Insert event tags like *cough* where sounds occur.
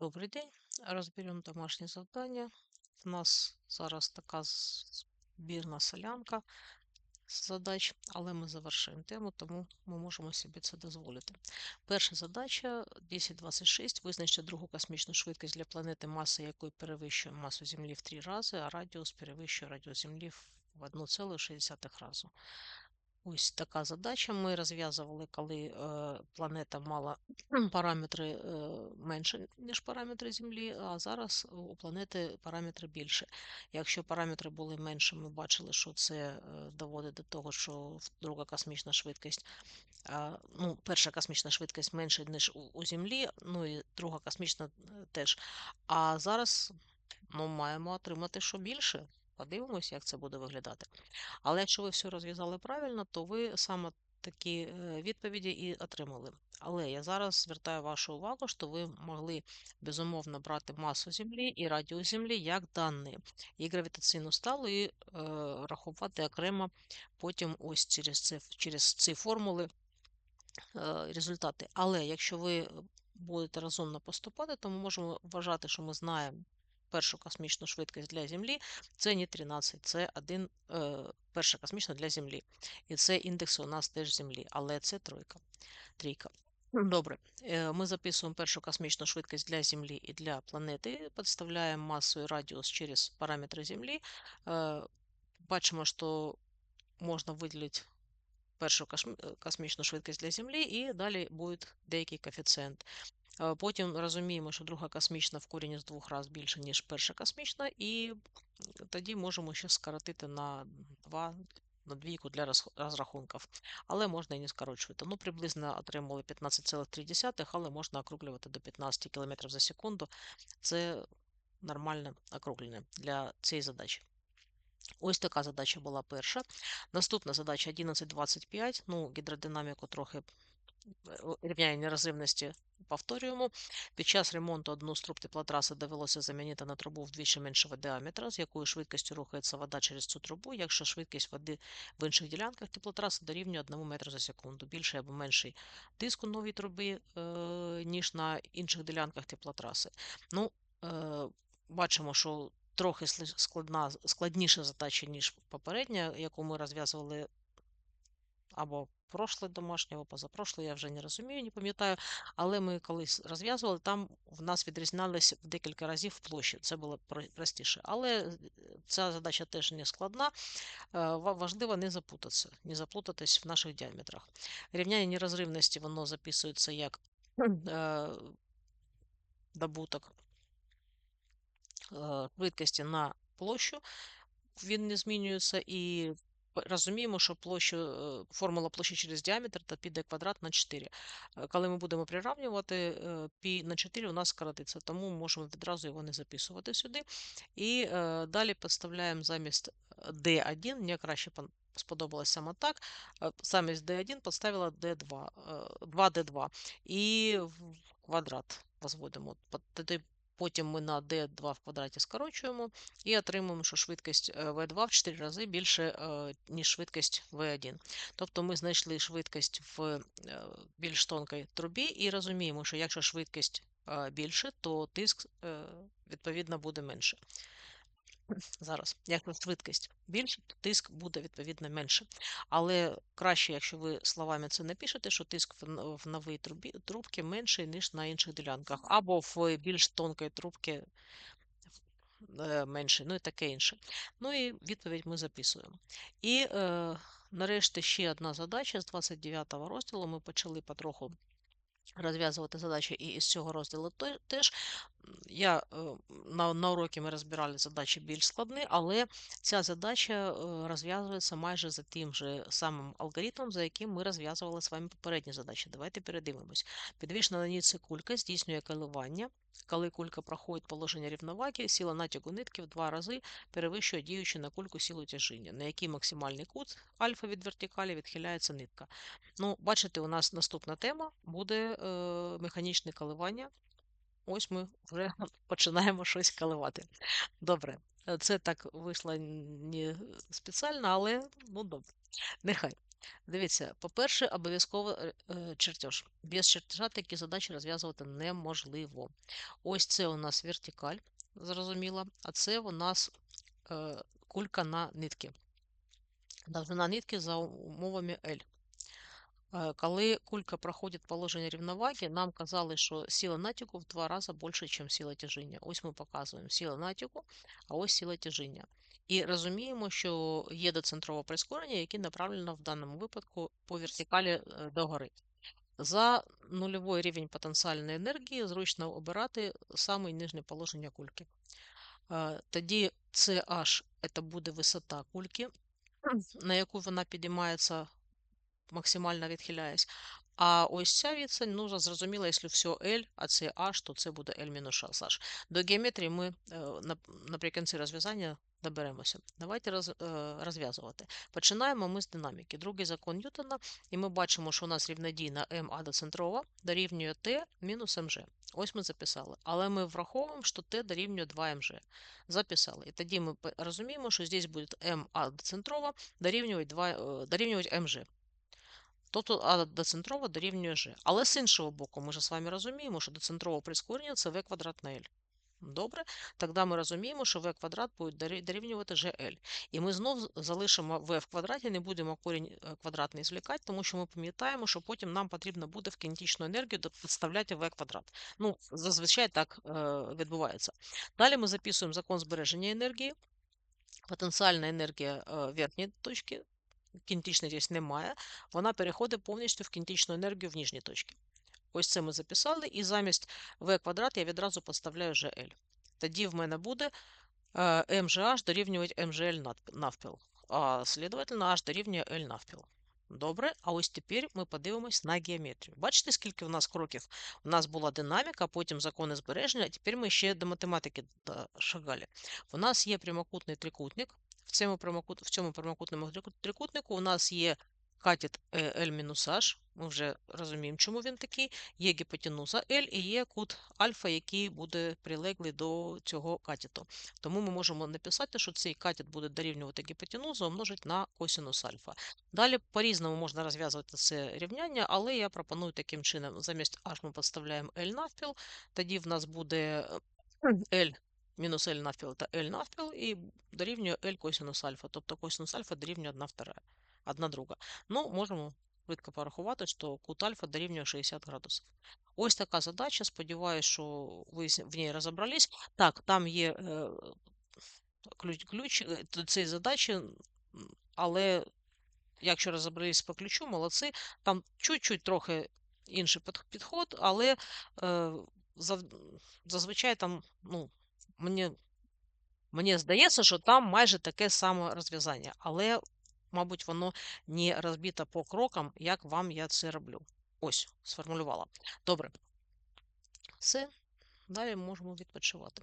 Добрий день. Розберемо домашнє завдання. У нас зараз така збірна солянка задач, але ми завершуємо тему, тому ми можемо собі це дозволити. Перша задача 1026. Визначте другу космічну швидкість для планети, маса якої перевищує масу Землі в 3 рази, а радіус перевищує радіус Землі в 1,6 разу. Ось така задача. Ми розв'язували, коли е, планета мала *clears throat* параметри е, менше, ніж параметри Землі, а зараз у планети параметри більше. Якщо параметри були менше, ми бачили, що це е, доводить до того, що друга космічна швидкість, ну, перша космічна швидкість менша, ніж у, Землі, ну і друга космічна теж. А зараз ну, маємо отримати що більше. Подивимось, як це буде виглядати. Але якщо ви все розв'язали правильно, то ви саме такі е, відповіді і отримали. Але я зараз звертаю вашу увагу, що ви могли безумовно брати масу Землі і радіус Землі як дані, і гравітаційну сталу, і е, рахувати окремо потім ось через це, через ці формули е, результати. Але якщо ви будете розумно поступати, то ми можемо вважати, що ми знаємо першу космічну швидкість для Землі, це не 13, це один, е, перша космічна для Землі. І це індекс у нас теж Землі, але це тройка. трійка. Добре, е, ми записуємо першу космічну швидкість для Землі і для планети, підставляємо масу і радіус через параметри Землі. Е, бачимо, що можна виділити першу космічну швидкість для Землі, і далі буде деякий коефіцієнт. Потім розуміємо, що друга космічна в корінні з двох разів більше, ніж перша космічна, і тоді можемо ще скоротити на 2, на двійку для розрахунків. Але можна і не скорочувати. Ну, приблизно отримали 15,3, але можна округлювати до 15 км за секунду. Це нормальне округлення для цієї задачі. Ось така задача була перша. Наступна задача 11.25. Ну, гідродинаміку трохи рівняння нерозривності повторюємо. Під час ремонту одну з труб теплотраси довелося замінити на трубу вдвічі меншого діаметра, з якою швидкістю рухається вода через цю трубу, якщо швидкість води в інших ділянках теплотраси дорівнює 1 метру за секунду. Більший або менший тиск у новій трубі, е, ніж на інших ділянках теплотраси. Ну, е, Бачимо, що трохи складна, складніша задача, ніж попередня, яку ми розв'язували або прошле або позапрошле, я вже не розумію, не пам'ятаю. Але ми колись розв'язували, там в нас відрізнялися в декілька разів площі. Це було простіше. Але е, ця задача теж не складна. Е, важливо не запутатися, не заплутатись в наших діаметрах. Рівняння нерозривності воно записується як *clears throat* е, добуток швидкості на площу. Він не змінюється і розуміємо, що площу, е, формула площі через діаметр та піде квадрат на 4. Е, коли ми будемо приравнювати, е, пі на 4 у нас скоротиться, тому можемо відразу його не записувати сюди. І далі підставляємо замість D1, мені краще сподобалось саме так. Замість D1 поставила D2, 2D2 і квадрат возводимо. Потім ми на d2 в квадраті скорочуємо і отримуємо, що швидкість v2 в 4 рази більше, е, ніж швидкість v1. Тобто ми знайшли швидкість в е, більш тонкій трубі і розуміємо, що якщо швидкість е, більше, то тиск відповідно буде менше. Зараз, якщо швидкість більше, то тиск буде відповідно менше. Але краще, якщо ви словами це не пишете, що тиск в новій трубі, трубці менший, ніж на інших ділянках, або в більш тонкій трубці е, менший, ну і таке інше. Ну і відповідь ми записуємо. І е, нарешті ще одна задача з 29 розділу. Ми почали потроху розв'язувати задачі і із цього розділу теж. Я е, на на уроці ми розбирали задачі більш складні, але ця задача е, розв'язується майже за тим же самим алгоритмом, за яким ми розв'язували з вами попередні задачі. Давайте передивимось. Підвішена на нитці кулька здійснює коливання. Коли кулька проходить положення рівноваги, сила натягу нитки в два рази перевищує діючу на кульку силу тяжіння, на який максимальний кут альфа від вертикалі відхиляється нитка. Ну, Бачите, у нас наступна тема буде механічне коливання. Ось ми вже *laughs* починаємо щось коливати. Добре, це так вийшло не спеціально, але ну добре. Нехай. Дивіться, по-перше, обов'язково е, е, чертеж. Без чертежа такі задачі розв'язувати неможливо. Ось це у нас вертикаль, зрозуміло, а це у нас е, кулька на нитки. Довжина нитки за умовами L. Е, Коли кулька проходить положення рівноваги, нам казали, що сила натяку в два рази більше, ніж сила тяжіння. Ось ми показуємо сила натяку, а ось сила тяжіння. І розуміємо, що є доцентрове прискорення, яке направлено в даному випадку по вертикалі е, догори. За нульовий рівень потенціальної енергії зручно обирати саме нижнє положення кульки. Е, Тоді CH це буде висота кульки, на яку вона підіймається максимально відхиляюсь. А ось ця відстань, ну, зрозуміло, якщо все L, а це H, то це буде L-H. До геометрії ми е, наприкінці розв'язання доберемося. Давайте роз, е, розв'язувати. Починаємо ми з динаміки. Другий закон Ньютона, і ми бачимо, що у нас рівнодійна МА доцентрова дорівнює Т мінус МЖ. Ось ми записали. Але ми враховуємо, що Т дорівнює 2МЖ. Записали. І тоді ми розуміємо, що здесь буде МА доцентрова дорівнювати, 2, дорівнювати МЖ. Тобто А доцентрова дорівнює G. Але з іншого боку, ми ж з вами розуміємо, що доцентрове прискорення це v квадрат на L. Добре, тоді ми розуміємо, що v квадрат буде дорівнювати GL. І ми знов залишимо v в квадраті, не будемо корінь квадратний звлікати, тому що ми пам'ятаємо, що потім нам потрібно буде в кінетичну енергію підставляти v квадрат. Ну, зазвичай так е, відбувається. Далі ми записуємо закон збереження енергії. Потенціальна енергія е, верхньої точки кінетичної здесь немає, вона переходить повністю в кінетичну енергію в ніжній точці. Ось це ми записали, і замість v квадрат я відразу поставляю GL. Тоді в мене буде mgh дорівнювати mgl навпіл, а слідовательно h дорівнює L навпіл. Добре, а ось тепер ми подивимось на геометрію. Бачите, скільки в нас кроків? У нас була динаміка, потім закони збереження, а тепер ми ще до математики шагали. У нас є прямокутний трикутник, в цьому прямокут, в цьому прямокутному трикутнику у нас є катет L-H, ми вже розуміємо, чому він такий. Є гіпотенуза L і є кут альфа, який буде прилеглий до цього катету. Тому ми можемо написати, що цей катет буде дорівнювати гіпотенузу умножити на косинус альфа. Далі по-різному можна розв'язувати це рівняння, але я пропоную таким чином: замість H ми підставляємо L навпіл, тоді в нас буде L мінус L навпіл та L навпіл, і дорівнює L косинус альфа. Тобто косинус альфа дорівнює 1 втора, одна друга. Ну, можемо швидко порахувати, що кут альфа дорівнює 60 градусів. Ось така задача. Сподіваюся, що ви в ній розібрались. Так, там є е, ключ, ключ до цієї задачі, але якщо розібрались по ключу, молодці. Там чуть-чуть трохи інший підход, але е, зазвичай там, ну, мені мені здається, що там майже таке саме розв'язання, але, мабуть, воно не розбито по крокам, як вам я це роблю. Ось, сформулювала. Добре. Все, далі можемо відпочивати.